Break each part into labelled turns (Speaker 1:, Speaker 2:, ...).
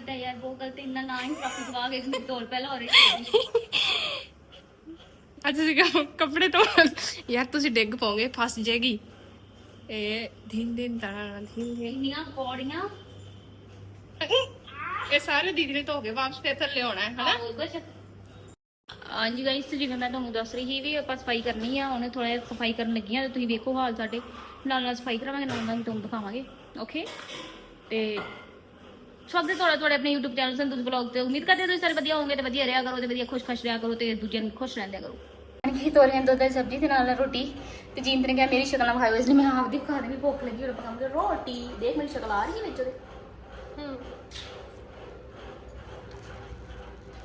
Speaker 1: ਹੈ ਯਾਰ ਬਹੁਤ ਗਲਤ ਹੈ ਇੰਨਾ ਨਾ ਹੀ ਟਰਾਫੀ ਦਵਾ ਕੇ ਤੋਲ ਪਹਿਲਾਂ ਹੋ ਰਹੀ
Speaker 2: ਅੱਜ ਤੁਸੀਂ ਕਹੋ ਕੱਪੜੇ ਤੋਂ ਯਾਰ ਤੁਸੀਂ ਡਿੱਗ ਪਾਓਗੇ ਫਸ ਜਾਏਗੀ ਇਹ ਧਿਨ ਧਿਨ ਤਾਂ ਧਿਨ ਧਿਨ
Speaker 1: ਇੰਨੀਆਂ ਪੌੜੀਆਂ
Speaker 2: ਇਹ ਸਾਰੇ ਦੀਦੀ ਨੇ ਧੋ ਕੇ ਵਾਪਸ ਫੇਰ ਥੱਲੇ ਆਉਣਾ ਹੈ ਹਨਾ?
Speaker 1: ਹਾਂਜੀ ਗਾਇਸ ਜਿਵੇਂ ਮੈਂ ਤੁਹਾਨੂੰ ਦੱਸ ਰਹੀ ਸੀ ਵੀ ਆਪਾਂ ਸਫ਼ਾਈ ਕਰਨੀ ਆ ਉਹਨੇ ਥੋੜਾ ਜਿਹਾ ਸਫ਼ਾਈ ਕਰਨ ਲੱਗੀ ਆ ਤੇ ਤੁਸੀਂ ਵੇਖੋ ਹਾਲ ਸਾਡੇ। ਨਾਲ ਨਾਲ ਸਫ਼ਾਈ ਕਰਾਵਾਂਗੇ ਨਾਲ ਨਾਲ ਤੁਹਾਨੂੰ ਦਿਖਾਵਾਂਗੇ ਓਕੇ ਤੇ ਸਭ ਦੇ ਥੋੜਾ ਥੋੜੇ ਆਪਣੇ YouTube ਚੈਨਲ ਸੰਦੂਸ ਵਲੌਗ ਤੇ ਉਮੀਦ ਕਰਦੇ ਹਾਂ ਤੁਸੀਂ ਸਾਰੇ ਵਧੀਆ ਹੋਵੋਗੇ ਤੇ ਵਧੀਆ ਰਿਹਾ ਕਰੋ ਤੇ ਵਧੀਆ ਖੁਸ਼-ਖੁਸ਼ ਰਿਹਾ ਕਰੋ ਤੇ ਦੂਜਿਆਂ ਨੂੰ ਖੁਸ਼ ਰਹਿੰਦਿਆ ਕਰੋ। ਕਿ ਤੋਰੀਆਂ ਦੁੱਧ ਦੀ ਸਬਜ਼ੀ ਦੇ ਨਾਲ ਰੋਟੀ ਤੇ ਜੀਂਦ ਨੇ ਕਿਹਾ ਮੇਰੀ ਸ਼ਕਲ ਨਾ ਵਿਖਾਇਓ ਇਸ ਲਈ ਮੈਂ ਆਪਦੀ ਵਿਖਾ ਦੇ ਵੀ ਭੁੱਖ ਲੱਗੀ ਹੁਣ ਪਕਾਉਂਗੇ ਰੋਟੀ ਦੇਖ ਮੇਰੀ ਸ਼ਕਲ ਆ ਰਹੀ ਹੈ ਵਿੱਚ ਉਹਦੇ।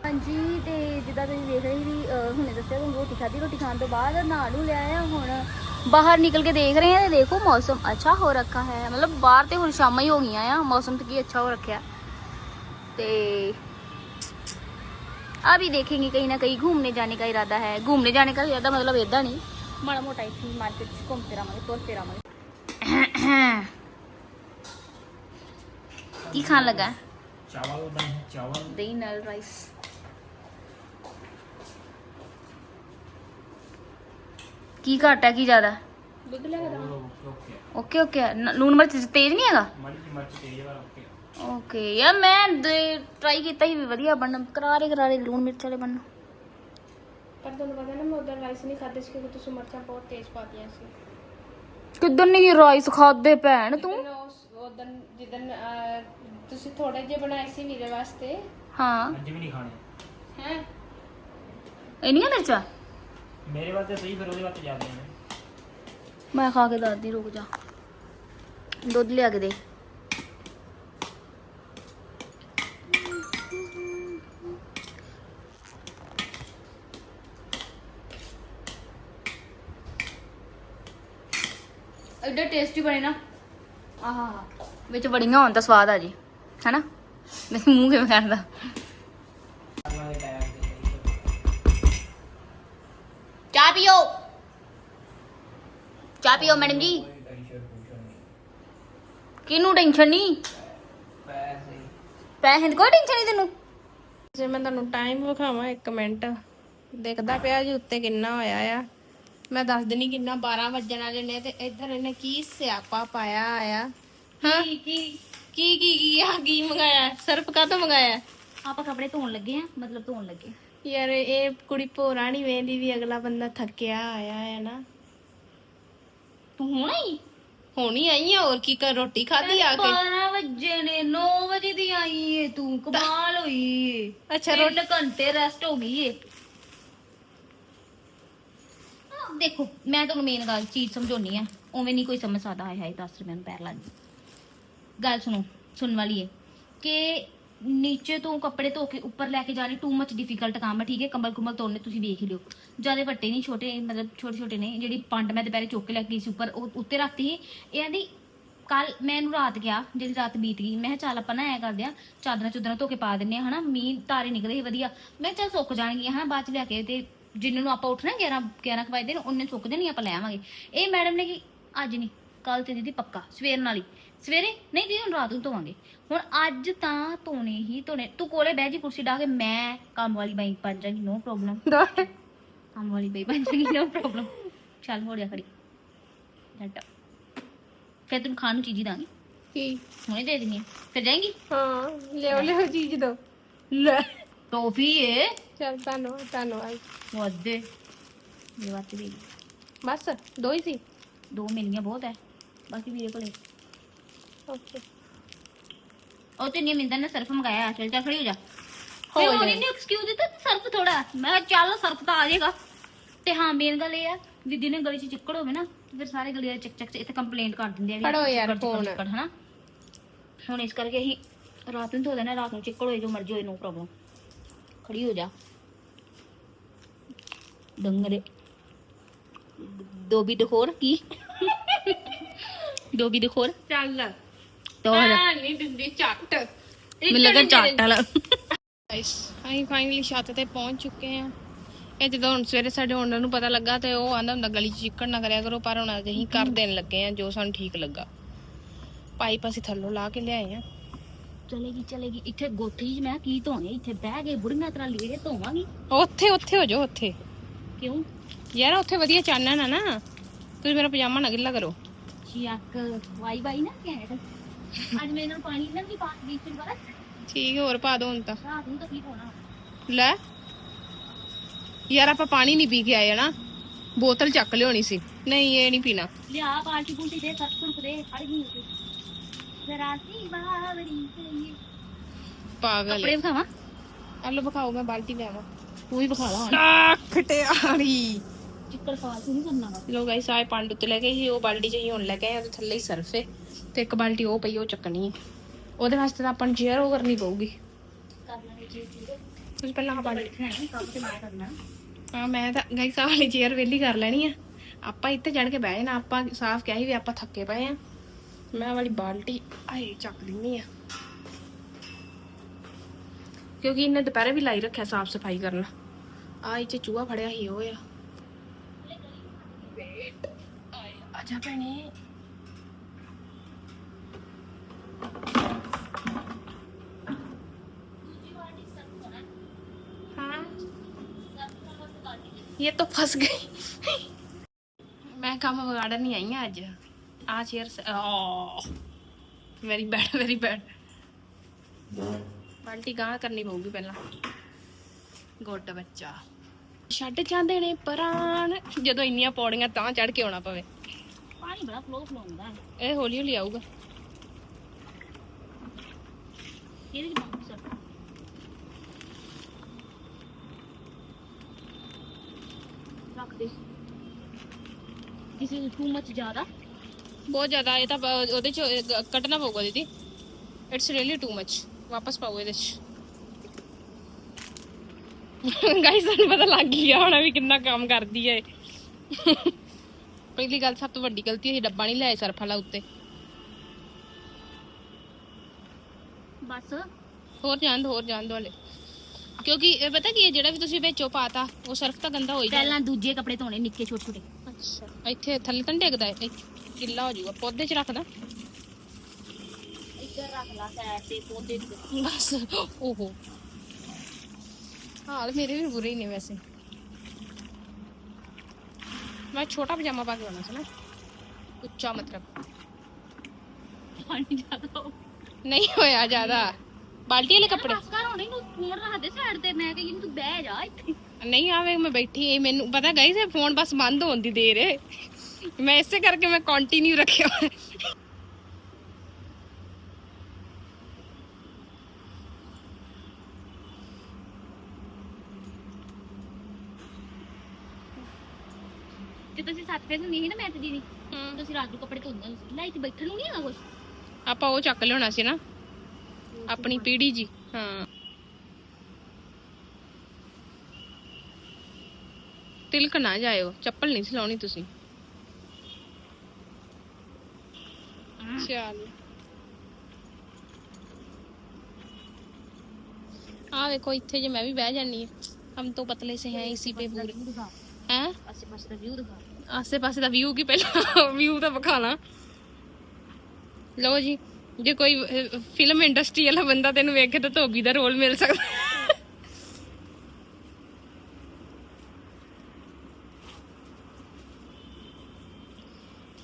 Speaker 1: ਹਾਂਜੀ ਤੇ ਜਿੱਦਾਂ ਤੁਸੀਂ ਦੇਖ ਰਹੇ ਸੀ ਹੁਣੇ ਦੱਸਿਆ ਤੁਹਾਨੂੰ ਰੋਟੀ ਖਾਧੀ ਰੋਟੀ ਖਾਣ ਤੋਂ ਬਾਅਦ ਨਹਾ ਨੂੰ ਲਿਆ ਆ ਹੁਣ ਬਾਹਰ ਨਿਕਲ ਕੇ ਦੇਖ ਰਹੇ ਆ ਤੇ ਦੇਖੋ ਮੌਸਮ ਅੱਛਾ ਹੋ ਰੱਖਾ ਹੈ। ਮਤਲਬ ਬਾਹਰ ਤੇ ਹੁਣ ਸ਼ਾਮਾਂ ਹੀ ਹੋ ਗਈਆਂ ਆ ਮੌਸਮ ਤੇ ਕੀ ਅੱਛਾ ਹੋ ਰੱਖਿਆ। तो अभी देखेंगे कहीं ना कहीं घूमने जाने का इरादा है। घूमने जाने का इरादा मतलब इदा नहीं। माड़ा मोटा इतनी मार्केट घूमते रहा तोड़ते रहा की खान लगा?
Speaker 3: चावल चावल।
Speaker 1: दही नल राइस की
Speaker 2: घाटा की ज़्यादा?
Speaker 3: ओके।
Speaker 1: ओके लून
Speaker 3: मिर्च तेज नहीं है।
Speaker 1: ਓਕੇ ਯਾਰ ਮੈਂ ਟਰਾਈ ਕੀਤਾ ਸੀ ਵੀ ਵਧੀਆ ਬਣਨ ਕਰਾਰੇ ਕਰਾਰੇ ਲੂਣ ਮਿਰਚ ਵਾਲੇ ਬਣਨ।
Speaker 2: ਪਰ ਤੁਹਾਨੂੰ ਪਤਾ ਨਾ ਮੈਂ ਉਧਰ ਰਾਈਸ ਨਹੀਂ ਖਾਦੇ ਸੀ ਕਿਉਂਕਿ ਤੁਸੀਂ ਮਿਰਚਾਂ ਬਹੁਤ ਤੇਜ਼ ਪਾਤੀਆਂ ਸੀ।
Speaker 1: ਕਿੱਦਣ ਨਹੀਂ ਰਾਈਸ ਖਾਦੇ ਭੈਣ ਤੂੰ?
Speaker 2: ਉਦੋਂ ਜਿੱਦਨ ਤੁਸੀਂ ਥੋੜੇ ਜਿਹੇ ਬਣਾਏ ਸੀ ਮੇਰੇ ਵਾਸਤੇ।
Speaker 1: ਹਾਂ।
Speaker 3: ਅੱਜ ਵੀ ਨਹੀਂ ਖਾਣੇ।
Speaker 2: ਹੈ?
Speaker 1: ਇੰਨੀਆਂ ਮਿਰਚਾਂ?
Speaker 3: ਮੇਰੇ ਵਾਸਤੇ ਸਹੀ ਫਿਰ ਉਹਦੇ ਵਾਸਤੇ ਜ਼ਿਆਦਾ ਨੇ।
Speaker 1: ਮੈਂ ਖਾ ਕੇ ਦੱਸਦੀ ਰੁਕ ਜਾ। ਦੁੱਧ ਲਿਆ ਕੇ ਦੇ। ਐਡਾ ਟੇਸਟੀ ਬਣੇ ਨਾ। ਆਹਾ। ਵਿੱਚ ਬੜੀਆਂ ਹੋਣ ਤਾਂ ਸਵਾਦ ਆ ਜੀ ਹੈਨਾ? ਮੇਰੇ ਮੂੰਹ ਕਿਵੇਂ ਕਰਦਾ ਚਾਹ ਪੀਓ। ਚਾਹ ਪੀਓ ਮੈਡਮ ਜੀ। ਕਿਹਨੂੰ ਟੈਨਸ਼ਨ ਨਹੀਂ
Speaker 3: ਪੈਸੇ
Speaker 1: ਪੈਸੇ ਦੀ ਕੋਈ ਟੈਨਸ਼ਨ ਨਹੀਂ ਤੈਨੂੰ?
Speaker 2: ਜੇ ਮੈਂ ਤੁਹਾਨੂੰ ਟਾਈਮ ਵਿਖਾਵਾਂ 1 ਮਿੰਟ ਦੇਖਦਾ ਪਿਆ ਜੀ ਉੱਤੇ ਕਿੰਨਾ ਹੋਇਆ ਆ। ਮੈਂ ਦੱਸ ਦਿੰਨੀ ਕਿੰਨਾ 12 ਵੱਜਣ ਵਾਲੇ ਨੇ ਤੇ ਇੱਧਰ ਇਹਨੇ ਕੀ ਸਿਆਪਾ ਪਾਇਆ ਆ ਹਾਂ।
Speaker 1: ਕੀ ਕੀ
Speaker 2: ਕੀ ਆ ਕੀ ਮੰਗਾਇਆ? ਸਰਫ ਕਾਹਤੋਂ ਮੰਗਾਇਆ?
Speaker 1: ਆਪਾਂ ਕੱਪੜੇ ਧੋਣ ਲੱਗੇ ਆ ਮਤਲਬ ਧੋਣ ਲੱਗੇ।
Speaker 2: ਯਾਰ ਇਹ ਕੁੜੀ ਭੋਰਾ ਨਹੀਂ ਵੇਂਦੀ ਵੀ ਅਗਲਾ ਬੰਦਾ ਥੱਕਿਆ ਆਇਆ ਹੈ ਨਾ।
Speaker 1: ਤੂੰ ਹੁਣ ਆਈ?
Speaker 2: ਹੁਣੀ ਆਈ ਆ ਹੋਰ ਕੀ ਕਰ ਰੋਟੀ ਖਾਧੀ ਆ ਕੇ?
Speaker 1: 12 ਵਜੇ ਨੇ 9 ਵਜੇ ਦੀ ਆਈ ਏ ਤੂੰ ਕਮਾਲ ਹੋਈ ਏ।
Speaker 2: ਅੱਛਾ
Speaker 1: ਤਿੰਨ ਘੰਟੇ ਰੈਸਟ ਹੋ ਗਈ ਏ ਆਹ, ਦੇਖੋ, ਮੈਂ ਤੁਹਾਨੂੰ ਮੇਨ ਗੱਲ ਚੀਜ਼ ਸਮਝਾਉਣੀ ਆ। ਉਵੇਂ ਨਹੀਂ ਕੋਈ ਸਮਝ ਸਕਦਾ ਹੈ ਹਾਏ 10 ਰੁਪਏ ਨੂੰ ਪੈਰ ਲੱਗ ਗਈ ਗੱਲ ਸੁਣੋ, ਸੁਣਨ ਵਾਲੀ ਏ ਕਿ ਨੀਚੇ ਤੋਂ ਕੱਪੜੇ ਧੋ ਕੇ ਉੱਪਰ ਲੈ ਕੇ ਜਾਣੇ ਟੂ ਮਚ ਡਿਫਿਕਲਟ ਕੰਮ ਹੈ ਠੀਕ ਹੈ ਕੰਬਲ ਕੁੰਬਲ ਤੋੜਨੇ ਤੁਸੀਂ ਵੇਖ ਲਿਓ। ਜ਼ਿਆਦਾ ਵੱਡੇ ਨਹੀਂ, ਛੋਟੇ, ਮਤਲਬ ਛੋਟੇ ਛੋਟੇ ਨੇ, ਜਿਹੜੀ ਪੰਡ ਮੈਂ ਦੁਪਹਿਰੇ ਚੁੱਕ ਕੇ ਲੈ ਕੇ ਗਈ ਸੀ ਉੱਪਰ, ਉਹ ਉੱਤੇ ਰੱਖਤੀ ਸੀ। ਇਹਨਾਂ ਦੀ ਕੱਲ ਮੈਂ ਇਹਨੂੰ ਰਾਤ ਗਿਆ ਜਿਹੜੀ ਰਾਤ ਬੀਤ ਗਈ। ਮੈਂ ਕਿਹਾ, ਚੱਲ ਆਪਾਂ ਨਾ ਐ ਕਰਦੇ ਆ, ਚਾਦਰਾਂ ਚੁਦਰਾਂ ਧੋ ਕੇ ਪਾ ਦਿੰਨੇ ਆ, ਹਨਾ? ਮੀਂਹ, ਤਾਰੇ ਨਿਕਲੇ ਸੀ, ਵਧੀਆ। ਮੈਂ ਕਿਹਾ, ਚੱਲ ਸੁੱਕ ਜਾਣਗੀਆਂ, ਹਨਾ? ਬਾਅਦ ਚ ਲਿਆ ਕੇ ਤੇ ਜਿੰਨਾਂ ਨੂੰ ਆਪਾਂ ਉੱਠਣਾ 11 11 ਕੁ ਵਜੇ ਦੇ ਉਹਨੇ ਸੁੱਕ ਜਾਣੀ ਆਪਾਂ ਲੈ ਆਵਾਂਗੇ। ਇਹ ਮੈਡਮ ਨੇ ਕਿ ਅੱਜ ਨਹੀਂ ਕੱਲ ਤੇ ਦੀਦੀ ਪੱਕਾ ਸਵੇਰ ਨਾਲ ਹੀ। ਸਵੇਰੇ ਨਹੀਂ ਦੀਦੀ ਹੁਣ ਰਾਤ ਨੂੰ ਧੋਵਾਂਗੇ। ਹੁਣ ਅੱਜ ਤਾਂ ਧੋਣੇ ਹੀ ਧੋਣੇ। ਤੂੰ ਕੋਲੇ ਬਹਿ ਜੀ ਕੁਰਸੀ ਢਾ ਕੇ ਮੈਂ ਕੰਮ ਵਾਲੀ ਬਾਈ ਬਣ ਜਾਗੀ ਨੋ ਪ੍ਰੋਬਲਮ ਕੰਮ ਵਾਲੀ ਬਾਈ ਬਣ ਜਾਗੀ ਨੋ ਪ੍ਰੋਬਲਮ ਚੱਲ ਹੋ ਜਾ ਖੜੀ। ਡਟ ਫਿਰ ਤੈਨੂੰ ਖਾਣ ਨੂੰ ਚੀਜ਼ੀ ਦਾਂਗੀ।
Speaker 2: ਕੀ?
Speaker 1: ਹੁਣੇ ਦੇ ਆ ਫਿਰ ਜਾਏਂਗੀ?
Speaker 2: ਹਾਂ ਲਿਓ ਲਿਓ ਚੀਜ਼ ਦੋ। ਲੈ।
Speaker 1: ਟੋਫੀ ਏ
Speaker 2: ਚਲ ਧੰਨਵਾਦ ਧੰਨਵਾਦ
Speaker 1: ਵਾਦੇ ਇਹ ਵਾਤੇ ਵੀ
Speaker 2: ਬਸ ਦੋ ਹੀ ਸੀ
Speaker 1: ਦੋ ਮਿਲੀਆਂ ਬਹੁਤ ਹੈ ਬਾਕੀ ਵੀਰੇ ਕੋਲੇ
Speaker 2: ਓਕੇ
Speaker 1: ਉਹ ਤੇ ਨਹੀਂ ਮਿੰਦਾ ਨੇ ਸਰਫ ਮੰਗਾਇਆ ਚਲ ਜਾ ਖੜੀ ਹੋ ਜਾ
Speaker 2: ਹੋ
Speaker 1: ਹੋ
Speaker 2: ਜਾ।
Speaker 1: ਨਹੀਂ ਨਹੀਂ ਐਕਸਕਿਊਜ਼ ਦਿੱਤਾ ਸਰਫ ਥੋੜਾ ਮੈਂ ਕਿਹਾ ਚੱਲ ਸਰਫ ਤਾਂ ਆ ਜਾਏਗਾ ਤੇ ਹਾਂ ਮੇਨ ਗੱਲ ਇਹ ਆ ਵੀ ਦਿਨੇ ਗਲੀ 'ਚ ਚਿੱਕੜ ਹੋਵੇ ਨਾ ਤੇ ਫਿਰ ਸਾਰੇ ਗਲੀ ਵਾਲੇ ਚੱਕ ਚੱਕ ਇੱਥੇ ਕੰਪਲੇਂਟ ਕਰ ਦਿੰਦੇ ਆ ਵੀ
Speaker 2: ਫੜੋ ਯਾਰ
Speaker 1: ਚਿੱਕੜ, ਚਿੱਕੜ,
Speaker 2: ਫੋਨ।
Speaker 1: ਚਿੱਕੜ, ਹਨਾ ਹੁਣ ਇਸ ਕਰਕੇ ਅਸੀਂ ਰਾਤ ਨੂੰ ਧੋ ਦੇਣਾ ਰਾਤ ਨੂੰ ਚਿੱਕੜ ਹੋਏ ਜੋ ਮਰਜ਼ੀ ਹੋਏ ਨੋ ਪ੍ਰੋਬਲਮ ਖੜੀ ਹੋ ਜਾ। ਡੰਗਰੇ। ਦੋ ਵੀ ਦਖੋਰ ਕੀ? ਦੋ ਵੀ ਦਖੋਰ
Speaker 2: ਚੱਲ।
Speaker 1: ਤੋਰ
Speaker 2: ਨਹੀਂ ਦਿੰਦੀ ਚੱਟ
Speaker 1: ਮੈਨੂੰ ਲੱਗਾ ਚੱਟ ਵਾਲਾ।
Speaker 2: ਗਾਇਸ ਅਸੀਂ ਫਾਈਨਲੀ ਛੱਤ ਤੇ ਪਹੁੰਚ ਚੁੱਕੇ ਆ ਇਹ ਜਦੋਂ ਹੁਣ ਸਵੇਰੇ ਸਾਡੇ ਓਨਰ ਨੂੰ ਪਤਾ ਲੱਗਾ ਤੇ ਉਹ ਆਂਦਾ ਹੁੰਦਾ ਗਲੀ 'ਚ ਚਿੱਕੜ ਨਾ ਕਰਿਆ ਕਰੋ ਪਰ ਹੁਣ ਅਸੀਂ ਕਰ ਦੇਣ ਲੱਗੇ ਆ ਜੋ ਸਾਨੂੰ ਠੀਕ ਲੱਗਾ। ਪਾਈਪ ਅਸੀਂ ਥੱਲੋਂ ਲਾ ਕੇ ਲਿਆਏ ਆ
Speaker 1: ਚਲੇਗੀ ਚਲੇਗੀ ਇੱਥੇ ਗੋਠੀ 'ਚ ਮੈਂ ਕੀ ਧੋਣੇ ਇੱਥੇ ਬਹਿ ਕੇ ਬੁੜੀਆਂ ਤਰ੍ਹਾਂ ਲੀੜੇ ਧੋਵਾਂਗੀ
Speaker 2: ਉੱਥੇ ਉੱਥੇ ਹੋ ਜਾਓ ਉੱਥੇ
Speaker 1: ਕਿਉਂ
Speaker 2: ਯਾਰ ਉੱਥੇ ਵਧੀਆ ਚਾਨਣ ਆ ਨਾ ਤੁਸੀਂ ਮੇਰਾ ਪਜਾਮਾ ਨਾ ਗਿੱਲਾ ਕਰੋ
Speaker 1: ਚੀਕ ਵਾਈ ਵਾਈ ਨਾ ਘੈਂਟ ਅੱਜ ਮੈਂ ਇਹਨਾਂ ਨੂੰ ਪਾਣੀ ਨਾ ਵੀ ਪਾ ਦੀ ਫਿਰ ਬੜਾ
Speaker 2: ਠੀਕ ਹੈ, ਹੋਰ ਪਾ ਦੋ ਹੁਣ ਤਾਂ
Speaker 1: ਰਾਤ ਨੂੰ ਤਾਂ ਕੀ ਹੋਣਾ
Speaker 2: ਲੈ ਯਾਰ ਆਪਾਂ ਪਾਣੀ ਨਹੀਂ ਪੀ ਕੇ ਆਏ ਨਾ ਬੋਤਲ ਚੱਕ ਲਿਆਉਣੀ ਸੀ ਨਹੀਂ ਇਹ ਨਹੀਂ ਪੀਣਾ
Speaker 1: ਲਿਆ ਪਾਲਟੀ ਪੁਲਟੀ ਦੇ ਸੱਤ ਸੁਣ ਦੇ ਫੜ ਗਈ ਜ਼ਰਾ ਸੀ ਬਾਵਰੀ ਕਰੀਏ।
Speaker 2: ਪਾਗਲ
Speaker 1: ਕੱਪੜੇ ਵਿਖਾਵਾਂ?
Speaker 2: ਆਲੋ ਵਿਖਾਓ ਮੈਂ ਬਾਲਟੀ ਲਿਆਵਾਂ
Speaker 1: ਤੂੰ ਹੀ ਵਿਖਾ ਲਾ ਹੁਣ।
Speaker 2: ਆ ਖਟਿਆਰੀ
Speaker 1: ਚਿੱਕਰ ਫਾਲਤੂ ਨਹੀਂ ਕਰਨਾ। ਵਾ
Speaker 2: ਲੋ ਗਾਇਸ ਆਏ ਪੰਡ ਉੱਤੇ ਲੈ ਗਏ ਸੀ ਉਹ ਬਾਲਟੀ ਚ ਹੀ ਹੁਣ ਲੈ ਕੇ ਆਏ ਉਹਦੇ ਥੱਲੇ ਹੀ ਸਰਫ ਹੈ ਤੇ ਇੱਕ ਬਾਲਟੀ ਉਹ ਪਈ ਉਹ ਚੱਕਣੀ ਹੈ ਉਹਦੇ ਵਾਸਤੇ ਤਾਂ ਆਪਾਂ ਨੂੰ ਚੇਅਰ ਉਹ ਕਰਨੀ ਪਊਗੀ। ਤੁਸੀਂ ਪਹਿਲਾਂ ਆਹ ਬਾਲਟੀ
Speaker 1: ਬੈਠਣਾ ਹੈ ਕੰਮ ਤੇ ਮੈਂ ਕਰਨਾ।
Speaker 2: ਹਾਂ ਮੈਂ ਤਾਂ ਗਾਇਸ ਆਹ ਵਾਲੀ ਚੇਅਰ ਵੇਲੀ ਕਰ ਲੈਣੀ ਆ। ਆਪਾਂ ਇੱਥੇ ਚੜ ਕੇ ਬਹਿ ਜਾਣਾ ਆਪਾਂ ਸਾਫ਼ ਕਿਹਾ ਸੀ ਵੀ ਆਪਾਂ ਥੱਕੇ ਪਏ ਆ। ਮੈਂ ਆਹ ਵਾਲੀ ਬਾਲਟੀ ਆਏ ਚੱਕ ਲੈਣੀ ਆ ਕਿਉਂਕਿ ਇਹਨੇ ਦੁਪਹਿਰੇ ਵੀ ਲਾਈ ਰੱਖਿਆ ਸਾਫ਼ ਸਫਾਈ ਕਰਨ ਆ ਇਹ ਚ ਚੂਹਾ ਫੜਿਆ ਸੀ ਉਹ ਆ ਵੇਟ ਆਏ ਆ ਜਾ ਭੈਣੇ हाँ ये तो फंस गई मैं काम वगाड़ा नहीं आई हूँ Ah, cheers. Oh, very bad, very bad. ਬਾਲਟੀ ਗਾਂ ਕਰਨੀ ਪਊਗੀ ਪਹਿਲਾਂ। ਗੁੱਡ ਬੱਚਾ। ਛੱਡ ਜਾਂਦੇ ਨੇ ਪਰਾਣ ਜਦੋਂ ਇੰਨੀਆਂ ਪੌੜੀਆਂ ਤਾਂ ਚੜ ਕੇ ਆਉਣਾ ਪਵੇ।
Speaker 1: ਪਾਣੀ ਬੜਾ ਫਲੋ ਫਲੋ ਹੁੰਦਾ ਹੈ।
Speaker 2: ਇਹ ਹੌਲੀ ਹੌਲੀ ਆਊਗਾ।
Speaker 1: ਇਹਦੇ ਚ ਬੰਦ ਸਰ। ਰੱਖ ਦੇ। ਕਿਸੇ ਨੂੰ ਟੂ ਮਚ ਜ਼ਿਆਦਾ।
Speaker 2: ਬਹੁਤ ਜ਼ਿਆਦਾ ਇਹ ਤਾਂ ਬ- ਉਹਦੇ ਚ ਅਹ, ਕੱਟਣਾ ਪਊਗਾ ਦੀਦੀ। ਇਟਸ ਰੀਅਲੀ ਟੂ ਮਚ ਵਾਪਸ ਪਾਓ ਇਹਦੇ ਚ। ਗਾਇਸ ਤੁਹਾਨੂੰ ਪਤਾ ਲੱਗ ਗਿਆ ਹੋਣਾ ਵੀ ਕਿੰਨਾ ਕੰਮ ਕਰਦੀ ਹੈ ਇਹ। ਪਹਿਲੀ ਗੱਲ ਸਭ ਤੋਂ ਵੱਡੀ ਗਲਤੀ ਹੈ ਡੱਬਾ ਨਹੀਂ ਲਿਆਏ ਸਰਫ ਵਾਲਾ ਉੱਤੇ।
Speaker 1: ਬਸ।
Speaker 2: ਹੋਰ ਜਾਣ ਹੋਰ ਜਾਣ ਦੋ ਹਲੇ। ਕਿਉਂਕਿ ਇਹ ਪਤਾ ਕੀ ਹੈ ਜਿਹੜਾ ਵੀ ਤੁਸੀਂ ਵਿੱਚੋਂ ਪਾਤਾ ਉਹ ਸਰਫ ਤਾਂ ਗੰਦਾ ਹੋ ਹੀ ਜਾਣਾ
Speaker 1: ਪਹਿਲਾਂ ਦੂਜੇ ਕੱਪੜੇ ਧੋਣੇ ਨਿੱਕੇ ਛੋਟੇ ਛੋਟੇ
Speaker 2: ਅੱਛਾ। ਇੱਥੇ ਥੱਲੇ ਤਾਂ ਨੀ ਡਿੱਗਦਾ ਇਹ। ਗਿੱਲਾ ਹੋ ਜਾਊਗਾ ਪੌਦੇ ਚ ਰੱਖਦਾ।
Speaker 1: ਇੱਧਰ ਰੱਖ ਲਾ ਸਾਈਡ ਤੇ ਪੌਦੇ ਤੇ
Speaker 2: ਬਸ ਓਹੋ। ਹਾਲ ਮੇਰੇ ਵੀ ਬੁਰੇ ਹੀ ਨੇ ਵੈਸੇ। ਮੈਂ ਛੋਟਾ ਪਜਾਮਾ ਪਾ ਕੇ ਆਉਣਾ ਸੀ ਨਾ। ਉੱਚਾ ਮਤਲਬ।
Speaker 1: ਪਾਣੀ ਜ਼ਿਆਦਾ ਹੋ
Speaker 2: ਨਹੀਂ ਹੋਇਆ ਜ਼ਿਆਦਾ। ਬਾਲਟੀ ਵਾਲੇ ਕੱਪੜੇ।
Speaker 1: ਬਸ ਕਰ ਹੁਣ ਇਹਨੂੰ ਫੋਨ ਰੱਖ ਦੇ ਸਾਈਡ ਤੇ ਮੈਂ ਕਹੀ ਤੂੰ ਬਹਿ ਜਾ ਇੱਥੇ।
Speaker 2: ਨਹੀਂ ਆਵੇ ਮੈਂ ਬੈਠੀ ਮੈਨੂੰ ਪਤਾ ਗਈ ਸੀ ਫੋਨ ਬਸ ਬੰਦ ਹੋਣ ਦੀ ਦੇਰ। ਹੈ ਮੈਂ ਇਸੇ ਕਰਕੇ ਮੈਂ ਕੰਟੀਨਿਊ ਰੱਖਿਆ ਹੋਇਆ।
Speaker 1: ਤੇ ਤੁਸੀਂ ਸੱਤ ਫੇਸ ਹੁੰਦੀ ਸੀ ਨਾ ਮੈਂ ਤੇ ਦੀਦੀ ਤੁਸੀਂ ਰਾਤ ਨੂੰ ਕੱਪੜੇ ਧੋਂਦੇ ਸੀ ਲੈ ਇੱਥੇ ਬੈਠਣ ਨੂੰ ਨਹੀਂ ਹੈਗਾ ਕੁਛ?
Speaker 2: ਆਪਾਂ ਉਹ ਚੱਕ ਲਿਆਉਣਾ ਸੀ ਨਾ ਆਪਣੀ ਪੀੜੀ ਜੀ ਹਾਂ। ਤਿਲਕ ਨਾ ਜਾਇਓ ਚੱਪਲ ਨਹੀਂ ਸੀ ਲਾਉਣੀ ਤੁਸੀਂ। ਚਲ ਆ ਦੇਖੋ ਇੱਥੇ ਜੇ ਮੈਂ ਵੀ ਬਹਿ ਜਾਨੀ ਹਮ ਤੋਂ ਪਤਲੇ ਸੇ ਹੈ ਇਸੀ ਪੇ
Speaker 1: ਪੂਰੇ।
Speaker 2: ਹੈ?
Speaker 1: ਆਸੇ ਪਾਸੇ ਦਾ ਵਿਊ
Speaker 2: ਕੀ ਪਹਿਲਾਂ? ਵਿਊ ਤਾਂ ਵਿਖਾਣਾ ਲਓ ਜੀ ਜੇ ਕੋਈ ਫਿਲਮ ਇੰਡਸਟਰੀ ਵਾਲਾ ਬੰਦਾ ਤੈਨੂੰ ਵੇਖੇ ਤਾਂ ਧੋਬੀ ਦਾ ਰੋਲ ਮਿਲ ਸਕਦਾ।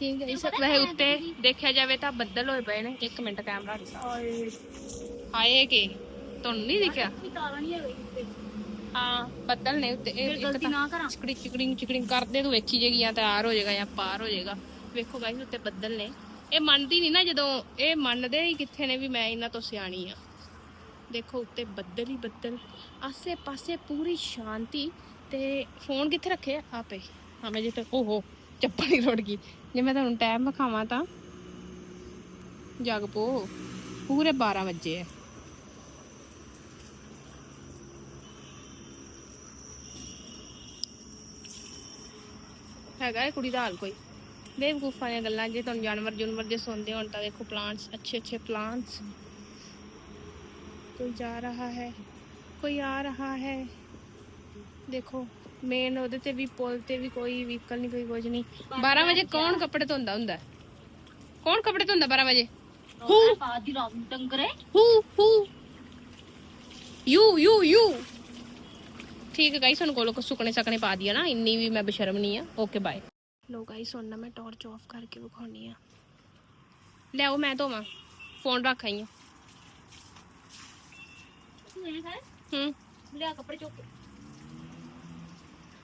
Speaker 2: ਠੀਕ ਹੈ ਇਸ ਵੈਸੇ ਉੱਤੇ ਦੇਖਿਆ ਜਾਵੇ ਤਾਂ ਬੱਦਲ ਹੋਏ ਪਏ ਨੇ। 1 ਮਿੰਟ ਕੈਮਰਾ ਹਾਏ ਕਿ ਤੁਹਾਨੂੰ ਨਹੀਂ ਦਿਖਿਆ?
Speaker 1: ਕੋਈ ਕਾਲਾ ਨਹੀਂ ਹੈਗਾ ਇੱਥੇ।
Speaker 2: ਹਾਂ ਬੱਦਲ ਨੇ ਉੱਤੇ ਇਹ ਇੱਕ
Speaker 1: ਗਲਤੀ
Speaker 2: ਤਾਂ
Speaker 1: ਨਾ ਕਰਾਂ।
Speaker 2: ਚਿਕੜੀ ਚਿਕੜਿੰਗ ਚਿਕੜਿੰਗ ਕਰਦੇ ਤੂੰ ਵੇਖੀ ਜੇਗੀ ਜਾਂ ਤਿਆਰ ਹੋ ਜਾਏਗਾ ਜਾਂ ਪਾਰ ਹੋ ਜਾਏਗਾ। ਵੇਖੋ ਗਾਇਸ ਉੱਤੇ ਬੱਦਲ ਨੇ। ਇਹ ਮੰਨਦੀ ਨਹੀਂ ਨਾ ਜਦੋਂ ਇਹ ਮੰਨਦੇ ਹੀ ਕਿੱਥੇ ਨੇ ਵੀ ਮੈਂ ਇਹਨਾਂ ਤੋਂ ਸਿਆਣੀ ਆ। ਦੇਖੋ ਉੱਤੇ ਬੱਦਲ ਹੀ ਬੱਦਲ। ਆਸੇ ਪਾਸੇ ਪੂਰੀ ਸ਼ਾਂਤੀ। ਤੇ ਫੋਨ ਕਿੱਥੇ ਰੱਖੇ ਆਪੇ। ਹਾਂ ਮੈਂ ਜਿੱਤੇ ਓਹੋ ਚੱਪਲ ਹੀ ਰੁੜ ਗਈ। ਜੇ ਮੈਂ ਤੁਹਾਨੂੰ ਟਾਈਮ ਵਿਖਾਵਾਂ ਤਾਂ। ਜਗ ਪੋ। ਪੂਰੇ 12 ਵਜੇ ਹੈ ਹੈਗਾ ਇਹ ਕੁੜੀ ਦਾ ਹਾਲ ਕੋਈ? ਬੇਵਕੂਫਾਂ ਦੀਆਂ ਗੱਲਾਂ, ਜੇ ਤੁਹਾਨੂੰ ਜਾਨਵਰ ਜੁਨਵਰ ਜੇ ਸੁਣਦੇ ਹੋਣ ਤਾਂ ਦੇਖੋ ਪਲਾਂਟਸ ਅੱਛੇ ਅੱਛੇ ਪਲਾਂਟਸ ਕੋਈ ਜਾ ਰਹਾ ਹੈ? ਕੋਈ ਆ ਰਹਾ ਹੈ? ਦੇਖੋ। ਮੇਨ ਉਹਦੇ ਤੇ ਵੀ ਪੁਲ ਤੇ ਵੀ ਕੋਈ ਵਹੀਕਲ ਨਹੀਂ ਕੋਈ ਕੁਝ ਨਹੀਂ। 12 ਵਜੇ ਕੌਣ ਕੱਪੜੇ ਧੋਂਦਾ ਹੁੰਦਾ? ਹੈ? ਕੌਣ ਕੱਪੜੇ ਧੋਂਦਾ 12 ਵਜੇ?
Speaker 1: ਰੋਣਾ ਪਾ ਦੀ ਰਾਮ ਡੰਗਰੇ
Speaker 2: ਹੂ। ਹੂ ਯੂ ਯੂ ਯੂ ਠੀਕ ਹੈ ਗਾਈਸ ਹੁਣ ਕੋਲੋਂ ਕੋ ਸੁਕਣੇ ਸਕਣੇ ਪਾ ਦਿਆ ਨਾ ਇੰਨੀ ਵੀ ਮੈਂ ਬਸ਼ਰਮ ਨਹੀਂ ਆ। ਓਕੇ ਬਾਏ ਲੋ ਗਾਈਸ ਹੁਣ ਨਾ ਮੈਂ ਟਾਰਚ ਆਫ ਕਰਕੇ ਵਿਖਾਉਣੀ ਆ। ਲਿਆਓ ਮੈਂ ਧੋਵਾਂ। ਫੋਨ ਰੱਖ ਆਈ ਆ ਹੂੰ।
Speaker 1: ਲਿਆ ਕੱਪੜੇ ਚੁੱਕ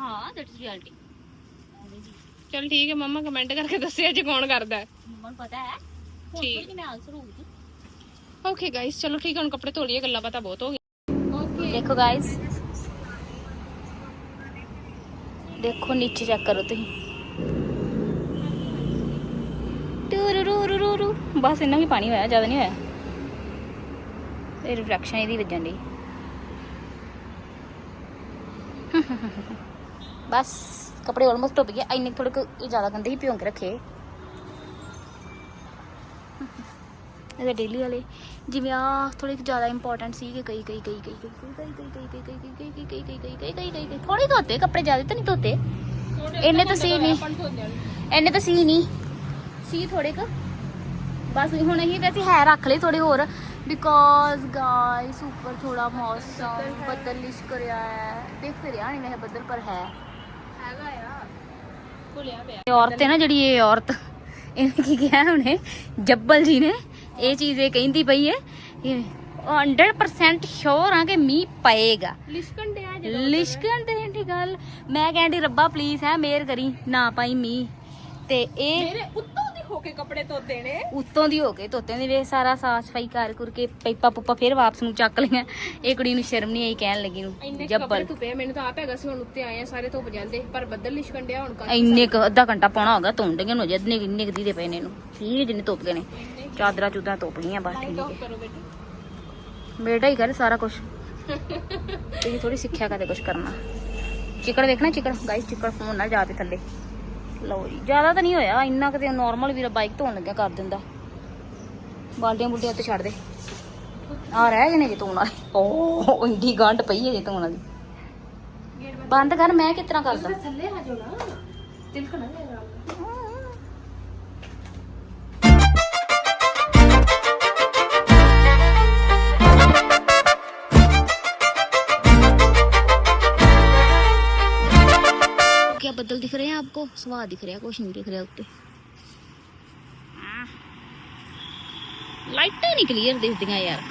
Speaker 1: ਹਾਂ ਦੈਟ ਇਜ਼ ਰਿਐਲਿਟੀ
Speaker 2: ਚਲ ਠੀਕ ਹੈ ਮੰਮਾ ਕਮੈਂਟ ਕਰਕੇ ਦੱਸਿਓ ਅੱਜ ਕੌਣ ਕਰਦਾ ਹੈ
Speaker 1: ਮੰਮਾ ਨੂੰ ਪਤਾ ਹੈ ਹੁਣ
Speaker 2: ਠੀਕ।
Speaker 1: ਥੋੜੀ ਮੈਂ ਆਨਸਰ ਹੋਊਗੀ
Speaker 2: ਓਕੇ ਗਾਇਸ ਚਲੋ ਠੀਕ ਹੈ ਹੁਣ ਕੱਪੜੇ ਧੋ ਲਈਏ ਗੱਲਾਂ ਬਾਤਾਂ ਬਹੁਤ ਹੋ ਗਈਆਂ ਓਕੇ
Speaker 1: ਦੇਖੋ ਗਾਇਸ ਦੇਖੋ ਨੀਚੇ ਚੈੱਕ ਕਰੋ ਤੁਸੀਂ ਟੂਰੂਰੂਰੂਰੂ ਬਸ ਇੰਨਾ ਹੀ ਪਾਣੀ ਹੋਇਆ ਜ਼ਿਆਦਾ ਨਹੀਂ ਹੋਇਆ ਇਹ ਰਿਫਲੈਕਸ਼ਨ ਇਹਦੀ ਵੱਜਣ ਦੀ ਬਸ ਕੱਪੜੇ ਆਲਮੋਸਟ ਧੁੱਪ ਗਏ ਇੰਨੇ ਥੋੜੇ ਕੁ ਇਹ ਜ਼ਿਆਦਾ ਗੰਦੇ ਹੀ ਭਿਉਂ ਕੇ ਰੱਖੇ ਇਹਦੇ ਡੇਲੀ ਵਾਲੇ ਜਿਵੇਂ ਆ ਥੋੜੇ ਜ਼ਿਆਦਾ ਇੰਪੋਰਟੈਂਟ ਸੀ ਕਿ ਕਈ ਕਈ ਕਈ ਕਈ ਕਈ ਕਈ ਕਈ ਕਈ ਕਈ ਕਈ ਕਈ ਕਈ ਕਈ ਕਈ ਕਈ ਕਈ ਕਈ ਕਈ ਕਈ ਥੋੜੇ ਧੋਤੇ ਕੱਪੜੇ ਜ਼ਿਆਦਾ ਤਾਂ ਨਹੀਂ ਧੋਤੇ ਇੰਨੇ ਤਾਂ ਸੀ ਨਹੀਂ ਇੰਨੇ ਤਾਂ ਸੀ ਨਹੀਂ ਸੀ ਥੋੜੇ ਕ ਬਸ ਹੁਣ ਅਸੀਂ ਵੈਸੇ ਹੈ ਰੱਖ ਲਏ ਥੋੜੇ ਹੋਰ ਬਿਕੋਜ਼ ਗਾਇਸ ਉੱਪਰ ਥੋੜਾ ਮੌਸਮ ਬੱਦਲ ਲਿਸ਼ਕ ਰਿਹਾ ਹੈ ਦੇਖ ਰਿਹਾ ਨਹੀਂ ਮੈਂ ਬੱਦਲ ਪਰ ਹੈ
Speaker 2: ਹੈਗਾ ਆ ਭੁੱਲਿਆ ਪਿਆ
Speaker 1: ਇਹ ਔਰਤ ਹੈ ਨਾ ਜਿਹੜੀ ਇਹ ਔਰਤ ਇਹਨੇ ਕੀ ਕਿਹਾ ਹੁਣੇ ਜੱਬਲ ਜੀ ਨੇ ਇਹ ਚੀਜ਼ ਇਹ ਕਹਿੰਦੀ ਪਈ ਹੈ ਇਹ 100% ਸ਼ੋਰ ਆ ਕਿ ਮੀਂਹ ਪਏਗਾ।
Speaker 2: ਲਿਸ਼ਕਣ ਡਿਆ
Speaker 1: ਲਿਸ਼ਕਣ ਦੇ ਦੀ ਗੱਲ। ਮੈਂ ਕਹਿੰਦੀ ਰੱਬਾ ਪਲੀਜ਼ ਹੈ ਮੇਰ ਕਰੀ ਨਾ ਪਾਈ ਮੀਂਹ। ਤੇ ਇਹ
Speaker 2: ਮੇਰੇ ਉੱਤੋਂ ਦੀ ਹੋ ਕੇ ਕੱਪੜੇ ਧੋਤੇ ਨੇ।
Speaker 1: ਉੱਤੋਂ ਦੀ ਹੋ ਕੇ ਧੋਤੇ ਦੀ ਵੇ ਸਾਰਾ ਸਾਫ਼ ਸਫ਼ਾਈ ਕਰ ਕਰ ਕੇ ਪੈਪਾ ਪੁੱਪਾ ਫਿਰ ਵਾਪਸ ਨੂੰ ਚੱਕ ਲਈਆਂ। ਇਹ ਕੁੜੀ ਨੂੰ ਸ਼ਰਮ ਨਹੀਂ ਆਈ ਕਹਿਣ ਲੱਗੀ ਨੂੰ
Speaker 2: ਇੰਨੇ ਕੁ ਕੱਪੜੇ
Speaker 1: ਜੱਬਲ
Speaker 2: ਧੁੱਪੇ ਆ, ਮੈਨੂੰ ਤਾਂ ਆਪ ਹੈਗਾ ਸੀ ਹੁਣ ਉੱਤੇ ਆਏ ਆ ਸਾਰੇ ਧੁੱਪ ਜਾਂਦੇ ਪਰ ਬੱਦਲ ਲਿਸ਼ਕਣ ਡਿਆ ਹੁਣ ਕੱਲ
Speaker 1: ਇੰਨੇ ਕੁ ਅੱਧਾ ਘੰਟਾ ਪਾਉਣਾ ਹੋਗਾ ਧੁੰਡਗੇ ਨੂੰ ਜਦ ਨੇ ਇੰਨੇ ਕੁ ਦੀਦੇ ਪਏ ਨੇ ਇਹਨੂੰ। ਠੀਕ ਜਿੰਨੇ ਧੁੱਪ ਗਏ ਨੇ ਚਾਦਰਾਂ ਚੁਦਰਾਂ ਧੁੱਪ ਗਈਆਂ ਬਸ ਠੀਕ
Speaker 2: ਆਫ
Speaker 1: ਹੈ
Speaker 2: ਕਰੋ ਬੇਟੇ।
Speaker 1: ਬੇਟਾ ਹੀ ਕਰੇ ਸਾਰਾ ਕੁਝ ਇਹ ਥੋੜੀ ਸਿੱਖਿਆ ਕਦੇ ਕੁਝ ਕਰਨਾ। ਚਿਕੜ ਵੇਖਣਾ ਚਿਕੜ। ਗਾਇਸ ਚਿਕੜ ਫੋਨ ਨਾਲ ਜਾ ਤੇ ਥੱਲੇ। ਲਓ ਜੀ, ਜ਼ਿਆਦਾ ਤਾਂ ਨਹੀਂ ਹੋਇਆ, ਇੰਨਾ ਕਿਤੇ ਨਾਰਮਲ ਵੀਰਾ ਬਾਈਕ ਧੋਣ ਲੱਗਿਆ ਕਰ ਦਿੰਦਾ। ਬਾਲਟੀਆਂ ਬੁਲਟੀਆਂ ਉੱਤੇ ਛੱਡ ਦੇ। ਆ ਰਹਿ ਗਏ ਨੇ ਜੇ ਧੋਣ ਵਾਲੇ। ਓ ਇੰਡੀ ਗੰਢ ਪਈ ਹੈ ਜੇ ਧੋਣ ਵਾਲੀ। ਬੰਦ ਕਰ, ਮੈਂ ਕਿਸ ਤਰ੍ਹਾਂ ਕਰਦਾ?
Speaker 2: ਥੱਲੇ ਆ ਜਾਓ ਨਾ।
Speaker 1: ਸਵਾਹ ਦਿਖ ਰਿਹਾ ਕੁਛ ਨਹੀਂ ਦਿਖ ਰਿਹਾ ਉੱਤੇ। ਲਾਈਟਾਂ ਨਹੀਂ ਕਲੀਅਰ ਦਿਖਦੀਆਂ ਯਾਰ।